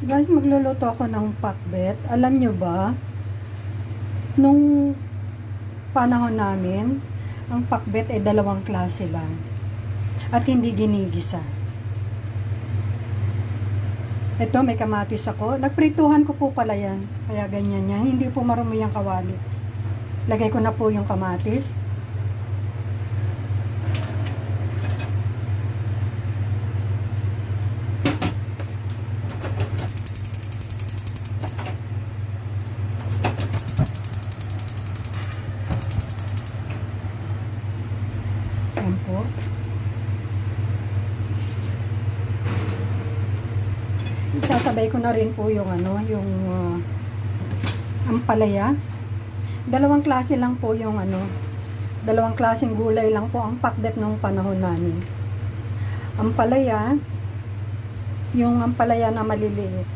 Guys, magluluto ako ng pakbet. Alam nyo ba, nung panahon namin, ang pakbet ay dalawang klase lang. At hindi ginigisa. Ito, may kamatis ako. Nagprituhan ko po pala yan. Kaya ganyan yan. Hindi po marumi yung kawali. Lagay ko na po yung kamatis. Yan po. Isasabay ko na rin po yung ano, yung uh, ampalaya. Dalawang klase lang po yung ano, dalawang klaseng gulay lang po ang pakbet nung panahon namin. Ampalaya, yung ampalaya na maliliit.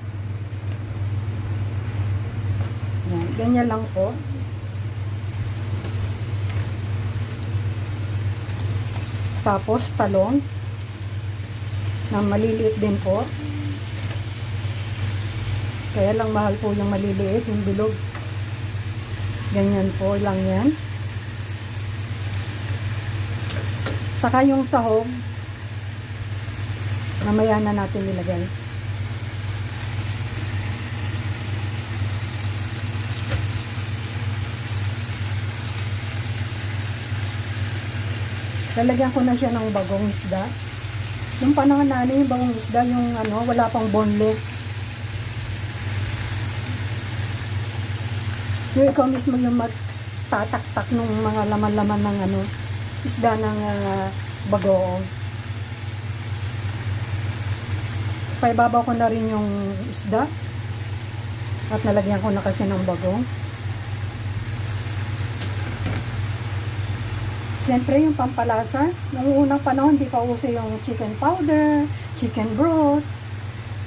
Yan, ganyan lang po. Tapos talong na maliliit din po. Kaya lang mahal po yung maliliit, yung bilog. Ganyan po lang yan. Saka yung sahog, mamaya na natin nilagay. Lalagyan ko na siya ng bagong isda. Yung panahon namin, yung bagong isda, yung ano, wala pang boneless. Yung ikaw mismo yung magtataktak ng mga laman-laman ng ano, isda ng uh, bagoong. Paibabaw ko na rin yung isda. At nalagyan ko na kasi ng bagong. Siyempre, yung pampalasa, noong unang panahon, di pa uso yung chicken powder, chicken broth,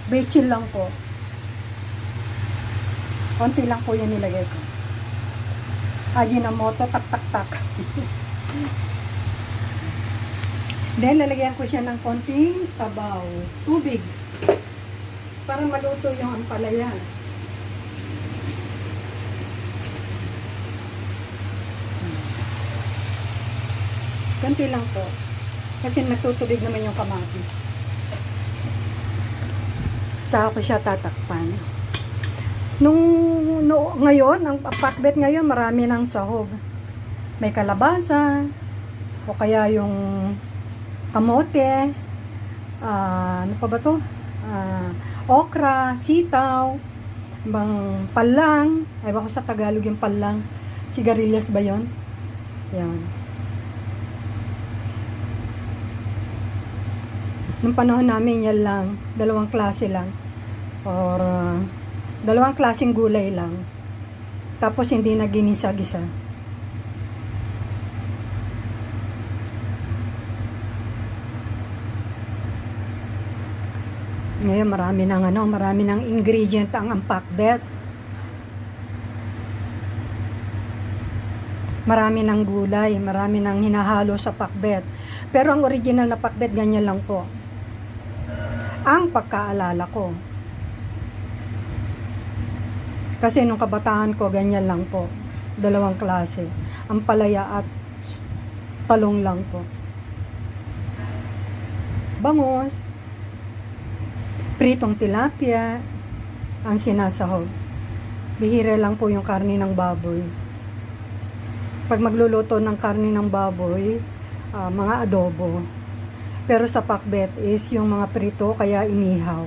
bechin lang po. Konti lang po yung nilagay ko. Ajinomoto, tak tak tak. Then, lalagyan ko siya ng konting sabaw, tubig, para maluto yung ampalaya. Konti lang po. Kasi natutubig naman yung kamatis. Saka ko siya tatakpan. Nung no, ngayon, ang pakbet ngayon, marami ng sahog. May kalabasa, o kaya yung kamote, ah, ano pa ba to? Ah, okra, sitaw, bang palang, ewan ko sa Tagalog yung palang, sigarilyas ba yon? Yan. Nung panahon namin yan lang, dalawang klase lang. Or uh, dalawang klaseng gulay lang. Tapos hindi na ginisa-gisa. Ngayon marami ng ano, marami ng ingredient ang ampakbet. Marami ng gulay, marami ng hinahalo sa pakbet. Pero ang original na pakbet, ganyan lang po ang pagkaalala ko. Kasi nung kabataan ko, ganyan lang po. Dalawang klase. Ang palaya at talong lang po. Bangos, pritong tilapia, ang sinasahog. Bihira lang po yung karni ng baboy. Pag magluluto ng karni ng baboy, ah, mga adobo, pero sa pakbet is yung mga prito kaya inihaw.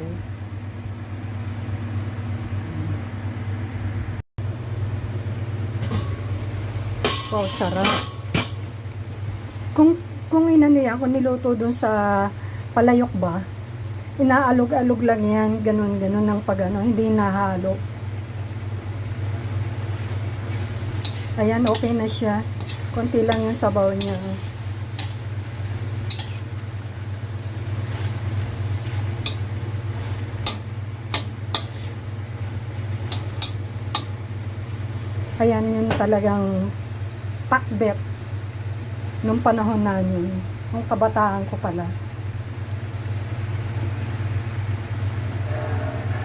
Wow, sarap. Kung kung inano yan, kung niluto dun sa palayok ba, inaalog-alog lang yan, ganun, ganun ng pag ano, hindi nahalo. Ayan, okay na siya. Konti lang yung sabaw niya. Ayan yun talagang pakbet nung panahon namin. Nung kabataan ko pala.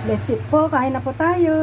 Let's eat po. Kain na po tayo.